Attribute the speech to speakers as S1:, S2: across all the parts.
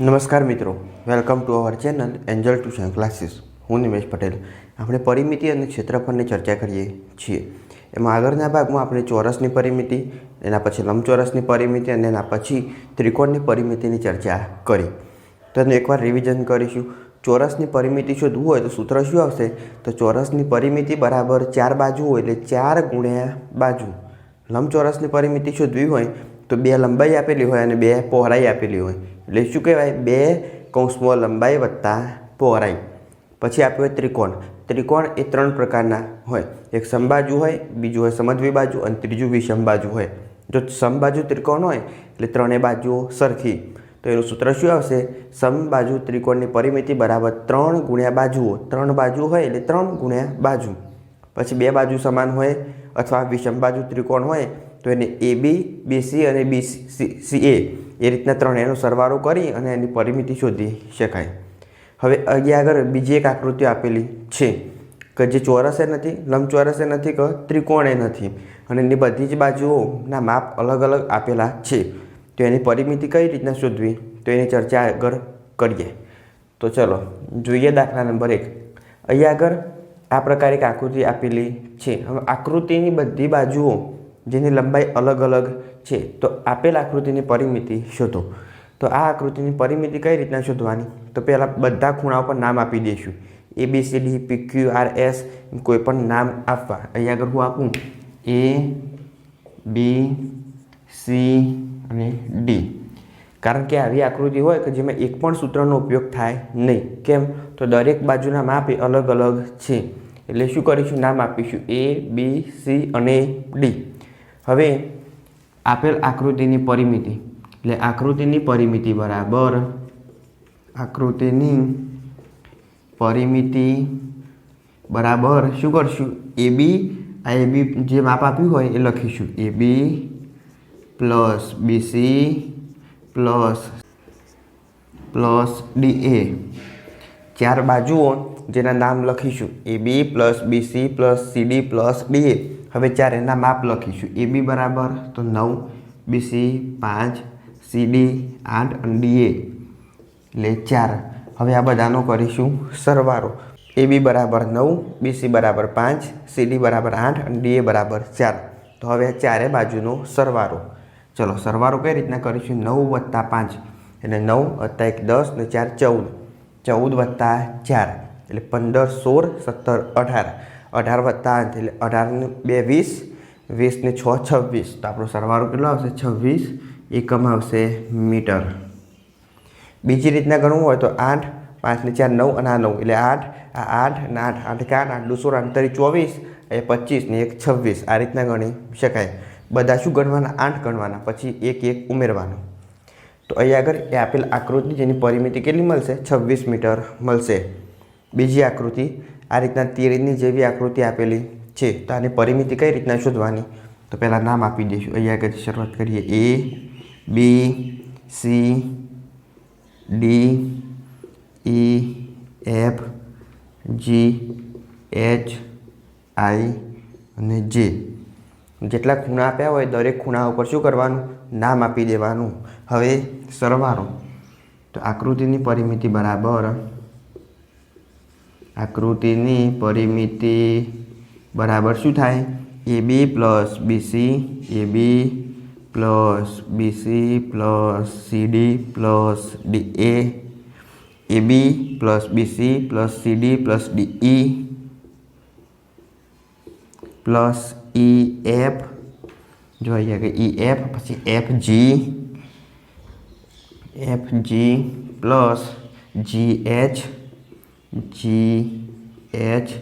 S1: નમસ્કાર મિત્રો welcome to our channel Angel Tuition Classes હું નિમેશ પટેલ. આપણે પરિમિતિ અને ક્ષેત્રફળની ચર્ચા કરીએ છીએ. એમાં આગળના ભાગમાં આપણે ચોરસની પરિમિતિ, એના પછી લંબચોરસની પરિમિતિ અને એના પછી ત્રિકોણની પરિમિતિની ચર્ચા કરી. તો એનું એકવાર રિવિઝન કરીશું. ચોરસની પરિમિતિ શોધવું હોય તો સૂત્ર શું આવશે? તો ચોરસની પરિમિતિ બરાબર ચાર બાજુ હોય એટલે ચાર ગુણ્યા બાજુ. લંબચોરસની પરિમિતિ શોધવી હોય તો બે લંબાઈ આપેલી હોય અને બે પહોળાઈ આપેલી હોય. એટલે શું કહેવાય? બે કૌંસમાં લંબાઈ વત્તા પહોળાઈ. પછી આપ્યું હોય ત્રિકોણ. ત્રિકોણ એ ત્રણ પ્રકારના હોય. એક સમબાજુ હોય, બીજું હોય સમજવી બાજુ અને ત્રીજું વિષમ બાજુ હોય. જો સમબાજુ ત્રિકોણ હોય, એટલે ત્રણેય બાજુઓ સરખી. તો એનું સૂત્ર શું આવશે? સમબાજુ ત્રિકોણની પરિમિતિ બરાબર ત્રણ ગુણ્યા બાજુઓ. ત્રણ બાજુ હોય એટલે ત્રણ ગુણ્યા બાજુ. પછી બે બાજુ સમાન હોય અથવા વિષમ બાજુ ત્રિકોણ હોય તો એને એ બી બીસી અને બી સી એ એ રીતના ત્રણ એનો સરવાળો કરી અને એની પરિમિતિ શોધી શકાય. હવે અહીંયા આગળ બીજી એક આકૃતિ આપેલી છે કે જે ચોરસે નથી, લંબચોરસે નથી કે ત્રિકોણે નથી. અને એની બધી જ બાજુઓના માપ અલગ અલગ આપેલા છે. તો એની પરિમિતિ કઈ રીતના શોધવી? તો એની ચર્ચા આગળ કરીએ. તો ચલો, જોઈએ દાખલા નંબર એક. અહીંયા આગળ આ પ્રકારે એક આકૃતિ આપેલી છે. હવે આકૃતિની બધી બાજુઓ જેની લંબાઈ અલગ અલગ છે, તો આપેલ આકૃતિની પરિમિતિ શોધો. તો આ આકૃતિની પરિમિતિ કઈ રીતના શોધવાની? તો પહેલાં બધા ખૂણા ઉપર નામ આપી દઈશું. A B C D P Q R S કોઈ પણ નામ આપવા. અહીંયા આગળ હું આપું. એ બી સી અને ડી કારણ કે આવી આકૃતિ હોય કે જેમાં એક પણ સૂત્રનો ઉપયોગ થાય નહીં. કેમ? તો દરેક બાજુના માપ અલગ અલગ છે. એટલે શું કરીશું? નામ આપીશું. એ બી સી અને ડી હવે આપેલ આકૃતિની પરિમિતિ, એટલે આકૃતિની પરિમિતિ બરાબર આકૃતિની પરિમિતિ બરાબર શું કરશું? એ બી, આ એ બી જે માપ આપ્યું હોય એ લખીશું. A B plus B C plus plus D A. ચાર બાજુઓ જેના નામ લખીશું. A B plus B C plus C D plus D A. હવે ચાર એના માપ લખીશું. એ બી બરાબર? તો નવ બીસી પાંચ સીડી આઠ અને એ. એટલે ચાર. હવે આ બધાનો કરીશું સરવારો એ બી બરાબર નવ બીસી બરાબર પાંચ સીડી બરાબર આઠ અને ડીએ બરાબર ચાર. તો હવે આ ચારે બાજુનો સરવારો ચલો સરવારો કઈ રીતના કરીશું? નવ વત્તા પાંચ. એટલે નવ વત્તા એક દસ ને ચાર ચૌદ. ચૌદ વત્તા ચાર. એટલે પંદર, સોળ, સત્તર, અઢાર. અઢાર વત્તા આઠ એટલે અઢારને બે વીસ વીસને છ છવ્વીસ. તો આપણો સરવાળો કેટલો આવશે? છવ્વીસ. એકમ આવશે મીટર. બીજી રીતના ગણવું હોય તો આઠ પાંચને ચાર, નવ અને આ નવ. એટલે આઠ, આ આઠ ને આઠ. આઠ કે આઠ આઠ દુસો આઠતરી ચોવીસ. એ પચીસ ને એક છવ્વીસ. આ રીતના ગણી શકાય. બધા શું ગણવાના? આઠ ગણવાના. પછી એક એક ઉમેરવાનું. તો અહીંયા આગળ એ આપેલ આકૃતિ જેની પરિમિતિ કેટલી મળશે? છવ્વીસ મીટર મળશે. બીજી આકૃતિ આ રીતના તીરની જેવી આકૃતિ આપેલી છે. તો આની પરિમિતિ કઈ રીતના શોધવાની? તો પહેલાં નામ આપી દઈશું. અહીંયા આગળથી શરૂઆત કરીએ. A, B, C, D E F, G, H, I અને જે. જેટલા ખૂણા આપ્યા હોય દરેક ખૂણા ઉપર શું કરવાનું? નામ આપી દેવાનું. હવે સરવાળો. તો આકૃતિની પરિમિતિ બરાબર આકૃતિની પરિમિતિ બરાબર શું થાય? A B plus B C A B plus B C plus C D plus D A A B plus B C plus C D plus D E plus E F જો અહીંયા કે ઈ એફ પછી F G F G plus G H G H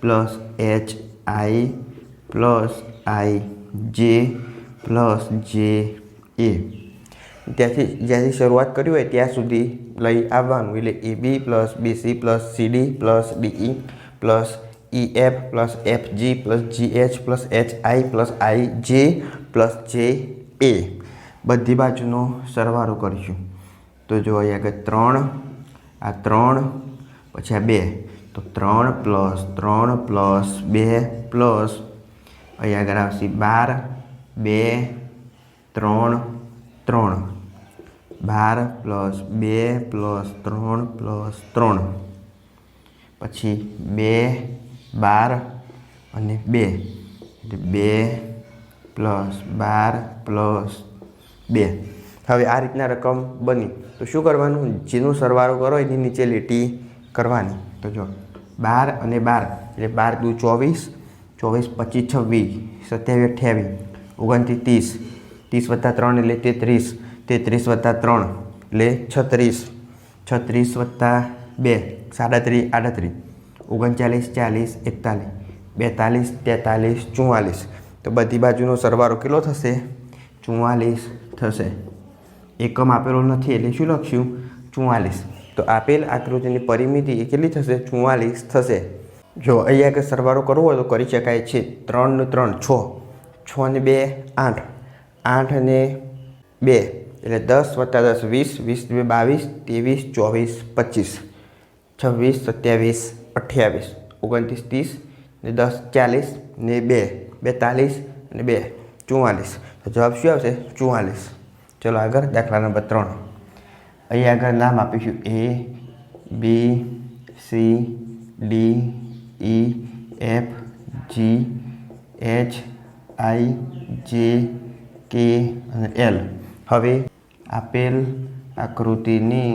S1: plus H I plus I J plus J એ ત્યાંથી જ્યાંથી શરૂઆત કરી હોય ત્યાં સુધી લઈ આવવાનું. એટલે A B plus B C plus C D plus D E plus E F plus F G plus G H plus H I plus I J plus J એ બધી બાજુનો સરવાળો કરીશું. તો જો અહીંયા આગળ ત્રણ, આ ત્રણ પછી આ બે. તો ત્રણ પ્લસ ત્રણ પ્લસ બે પ્લસ અહીંયા આગળ આવશે બાર, બે, ત્રણ ત્રણ. બાર પ્લસ બે પ્લસ ત્રણ પ્લસ ત્રણ. પછી બે, બાર અને બે. એટલે બે પ્લસ બાર પ્લસ બે. હવે આ રીતના રકમ બની. તો શું કરવાનું? જેનો સરવાળો કરો એની નીચે લીટી કરવાની. તો જો, બાર અને બાર, એટલે બાર દુ ચોવીસ ચોવીસ પચીસ છવ્વીસ, સત્યાવીસ અઠ્યાવીસ, ઓગણત્રીસ ત્રીસ ત્રીસ વત્તા ત્રણ એટલે તેત્રીસ તેત્રીસ વત્તા ત્રણ એટલે છત્રીસ છત્રીસ વત્તા બે, સાડત્રીસ, આડત્રીસ, ઓગણચાલીસ, ચાલીસ, એકતાલીસ, બેતાલીસ, તેતાલીસ ચુમ્માલીસ તો બધી બાજુનો સરવાળો કેટલો થશે? ચુમ્માલીસ થશે. એકમ આપેલો નથી એટલે શું લખશું ચુમ્માલીસ તો આપેલ આકૃતિની પરિમિતિ કેટલી થશે? ચુમ્માલીસ થશે. જો અહીંયા કે સરવાળો કરવો હોય તો કરી શકાય છે ત્રણ ત્રણ, છ. છ ને બે, આઠ. આઠ અને બે, એટલે દસ વત્તા દસ, વીસ. વીસ બે, બાવીસ. ત્રેવીસ, ચોવીસ, પચીસ. છવ્વીસ, સત્યાવીસ, અઠ્યાવીસ. ઓગણત્રીસ, ત્રીસ ને દસ, ચાલીસ ને બે, બેતાલીસ અને બે ચુમ્માલીસ તો જવાબ શું આવશે? ચુમ્માલીસ ચલો આગળ દાખલા નંબર ત્રણ. અહીં આગળ નામ આપીશું A B C D E F G H I J K અને એલ હવે આપેલ આકૃતિની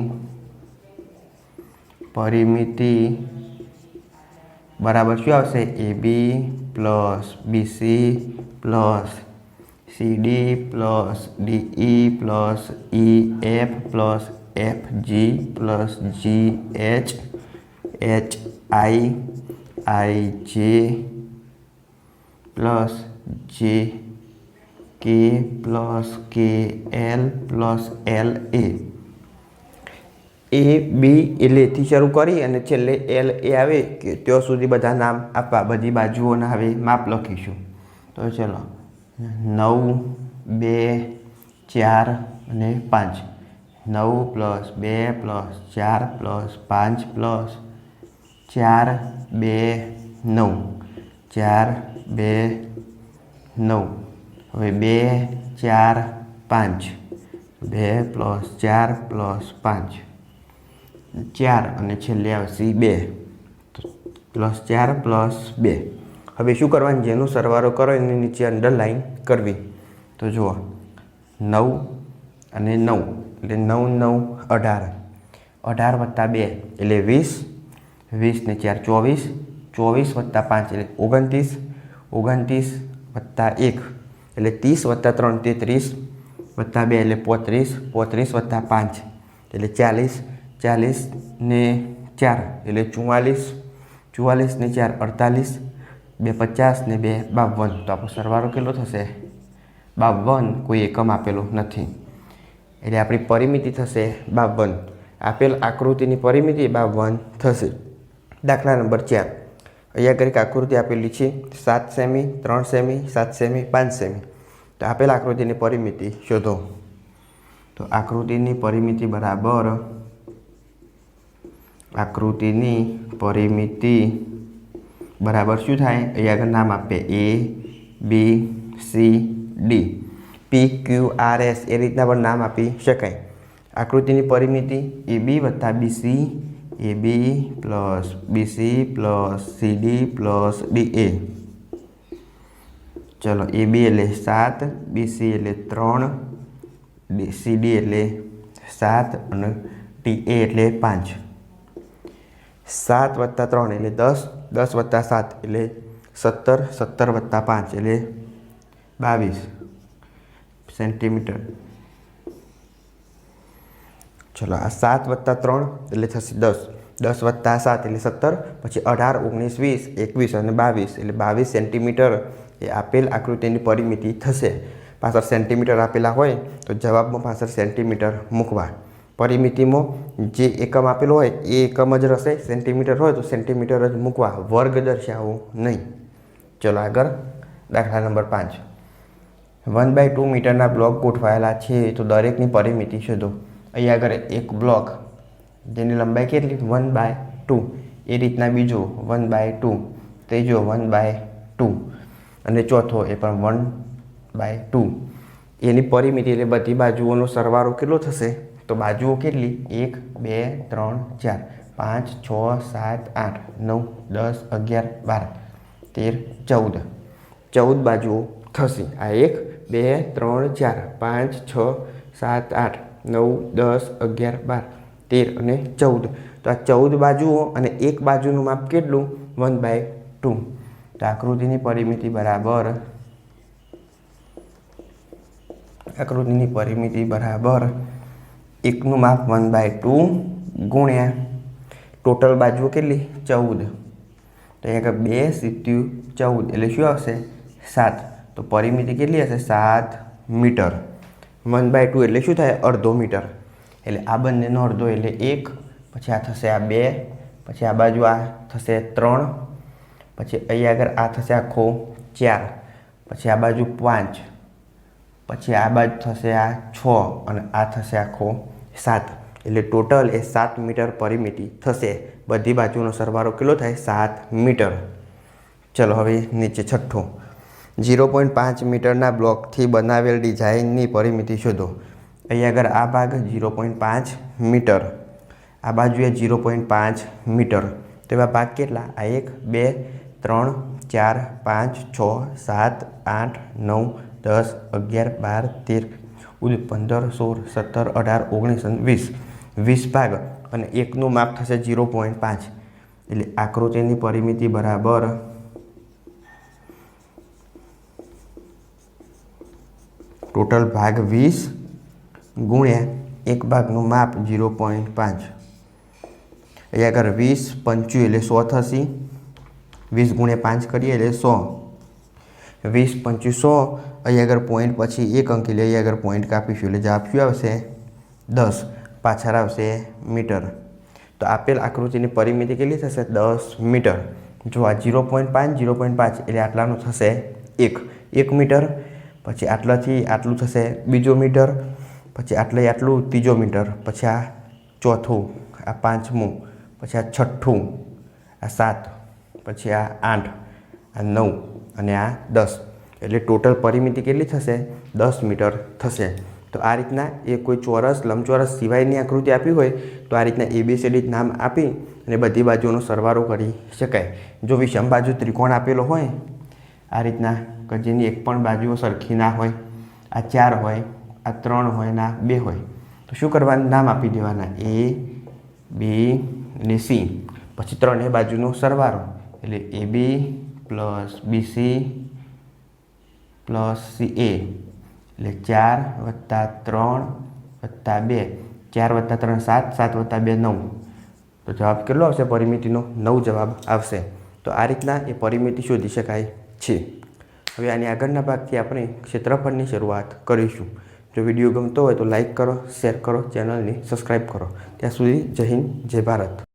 S1: પરિમિતિ બરાબર શું આવશે? A B plus B C plus C D plus D E plus E F plus F G plus G H H I I J plus J K plus K L plus L A A B એટલે એથી શરૂ કરી અને છેલ્લે L એ આવે કે ત્યાં સુધી બધા નામ આપવા બધી બાજુઓના હવે માપ લખીશું. તો ચલો, નવ, બે, ચાર અને પાંચ. નવ પ્લસ બે પ્લસ ચાર પ્લસ પાંચ પ્લસ ચાર બે નવ ચાર બે નવ હવે બે ચાર પાંચ બે પ્લસ ચાર પ્લસ પાંચ ચાર અને છેલ્લે આવશે બે પ્લસ ચાર પ્લસ બે હવે શું કરવાનું? જેનો સરવાળો કરો એની નીચે અંડરલાઈન કરવી. તો જુઓ, નવ અને નવ. એટલે નવ નવ અઢાર. અઢાર વત્તા બે એટલે વીસ. વીસ ને ચાર ચોવીસ. ચોવીસ વત્તા પાંચ એટલે ઓગણત્રીસ. ઓગણત્રીસ વત્તા એક એટલે ત્રીસ વત્તા ત્રણ તેત્રીસ. વત્તા બે એટલે પોત્રીસ. પોત્રીસ વત્તા પાંચ એટલે ચાલીસ. ચાલીસ ને ચાર એટલે ચુમ્માલીસ ચુમ્માલીસ ને ચાર અડતાલીસ. બે પચાસ ને બે બાવન. તો આપણો સરવાળો કેટલો થશે? બાવન. કોઈ એકમ આપેલો નથી. એટલે આપણી પરિમિતિ થશે બાવન આપેલ આકૃતિની પરિમિતિ બાવન થશે. દાખલા નંબર ચાર. અહીંયા એક આકૃતિ આપેલી છે. સાત સેમી, ત્રણ સેમી, સાત સેમી, પાંચ સેમી. તો આપેલ આકૃતિની પરિમિતિ શોધો. તો આકૃતિની પરિમિતિ બરાબર આકૃતિની પરિમિતિ બરાબર શું થાય? અહીંયા આગળ નામ આપે. A B C D P Q R S એ રીતના પણ નામ આપી શકાય. આકૃતિની પરિમિતિ એ બી વત્તા B C A B plus B C plus C D plus D A. ચલો, એ બી એટલે સાત બીસી એટલે ત્રણ સીડી એટલે સાત અને ટી એ એટલે પાંચ. સાત વત્તા ત્રણ એટલે દસ દસ વત્તા સાત એટલે સત્તર સત્તર વત્તા પાંચ એટલે બાવીસ. સેન્ટીમીટર. ચલો, આ સાત વત્તા ત્રણ એટલે થશે દસ. દસ વત્તા સાત એટલે સત્તર, પછી અઢાર, ઓગણીસ, વીસ, એકવીસ અને બાવીસ એટલે બાવીસ સેન્ટીમીટર એ આપેલ આકૃતિની પરિમિતિ થશે. પાછળ સેન્ટીમીટર આપેલા હોય તો જવાબમાં પાછળ સેન્ટીમીટર મૂકવા. પરિમિતિમાં જે એકમ આપેલો હોય એ એકમ જ રહેશે. સેન્ટીમીટર હોય તો સેન્ટીમીટર જ મૂકવા. વર્ગ દર્શાવવો નહીં. ચલો આગળ. દાખલા નંબર પાંચ. વન બાય ટુ મીટરના બ્લોક ગોઠવાયેલા છે, તો દરેકની પરિમિતિ શોધો. અહીંયા આગળ એક બ્લોક, જેની લંબાઈ કેટલી? One by two. એ રીતના બીજો, વન બાય ટુ. ત્રીજો, વન બાય ટુ. અને ચોથો, એ પણ વન બાય ટુ. એની પરિમિતિ એટલે બધી બાજુઓનો સરવાળો કેટલો થશે? તો બાજુઓ કેટલી? એક, બે, ત્રણ, ચાર. પાંચ, છ, સાત, આઠ, નવ, દસ, અગિયાર, બાર, તેર, ચૌદ. ચૌદ બાજુઓ થશે આ એક, બે, ત્રણ, ચાર, પાંચ, છ, સાત, આઠ, નવ, દસ, અગિયાર, બાર, તેર અને ચૌદ. તો આ ચૌદ બાજુઓ અને એક બાજુનું માપ કેટલું? One by two. તો આકૃતિની પરિમિતિ બરાબર. આકૃતિની પરિમિતિ બરાબર એકનું માપ વન બાય ટુ ગુણ્યા ટોટલ બાજુઓ કેટલી? ચૌદ. તો અહીંયા બે સિત્યુ ચૌદ. એટલે શું આવશે? સાત. તો પરિમિતિ કેટલી હશે? સાત મીટર. વન બાય ટુ એટલે શું થાય? અડધો મીટર. એટલે આ બંનેનો અડધો એટલે એક, પછી આ થશે આ બે, પછી આ બાજુ આ થશે ત્રણ, પછી અહીંયા આગળ આ થશે આખો ચાર, પછી આ બાજુ પાંચ, પછી આ બાજુ થશે આ છ અને આ થશે આખો સાત. એટલે ટોટલ એ સાત મીટર પરિમિતિ થશે. બધી બાજુનો સરવાળો કેટલો થાય? સાત મીટર. ચલો હવે નીચે છઠ્ઠો. ઝીરો પોઈન્ટ પાંચ મીટરના બ્લોકથી બનાવેલ ડિઝાઇનની પરિમિતિ શોધો. અહીંયા આગળ આ ભાગ ઝીરો પોઈન્ટ પાંચ મીટર, આ બાજુએ ઝીરો પોઈન્ટ પાંચ મીટર. તો એવા ભાગ કેટલા? આ એક, બે, ત્રણ, ચાર, પાંચ, છ, સાત, આઠ, નવ, દસ, અગિયાર, બાર, તેર, ચૌદ, પંદર, સોળ, સત્તર, અઢાર, ઓગણીસ વીસ. વીસ ભાગ અને એકનું માપ થશે ઝીરો પોઈન્ટ પાંચ. એટલે આકૃતિની પરિમિતિ બરાબર ટોટલ ભાગ વીસ ગુણ્યા એક ભાગનું માપ ઝીરો પોઈન્ટ પાંચ. અહીંયા આગળ વીસ પંચું એટલે સો થશે. વીસ ગુણ્યા પાંચ કરીએ એટલે સો. વીસ પંચું સો, અહીંયા આગળ પોઈન્ટ પછી એક અંક એટલે અહીંયા આગળ પોઈન્ટ કાપીશું એટલે જવાબ શું આવશે દસ, પાછળ આવશે મીટર. તો આપેલ આકૃતિની પરિમિતિ કેટલી થશે? દસ મીટર. જો આ ઝીરો પોઈન્ટ પાંચ, ઝીરો પોઈન્ટ પાંચ એટલે આટલાનું થશે એક. એક મીટર પછી આટલાથી આટલું થશે બીજો મીટર, પછી આટલે આટલું ત્રીજો મીટર, પછી આ ચોથું, આ પાંચમું, પછી આ છઠ્ઠું, આ સાત, પછી આ આઠ, આ નવ અને આ દસ. એટલે ટોટલ પરિમિતિ કેટલી થશે? દસ મીટર થશે. તો આ રીતના એ કોઈ ચોરસ, લંબચોરસ સિવાયની આકૃતિ આપી હોય તો આ રીતના એબીસીડી નામ આપી અને બધી બાજુઓનો સરવારો કરી શકાય. જો વિષમ બાજુ ત્રિકોણ આપેલો હોય, આ રીતના કે જેની એક પણ બાજુઓ સરખી ના હોય, આ ચાર હોય, આ ત્રણ હોય ના બે હોય. તો શું કરવાનું? નામ આપી દેવાના. એ, બી અને સી. પછી ત્રણેય બાજુનો સરવાળો. એટલે A B plus B C plus C A. એટલે ચાર વત્તા ત્રણ વત્તા બે. ચાર વત્તા ત્રણ સાત સાત વત્તા બે નવ. તો જવાબ કેટલો આવશે? પરિમિતિનો નવ જવાબ આવશે. તો આ રીતના એ પરિમિતિ શોધી શકાય છે. હવે આની આગળના ભાગથી આપણે ક્ષેત્રફળની શરૂઆત કરીશું. જો વીડિયો ગમતો હોય તો લાઈક કરો શેર કરો ચેનલને સબસ્ક્રાઈબ કરો. ત્યાં સુધી જય હિન્દ, જય ભારત.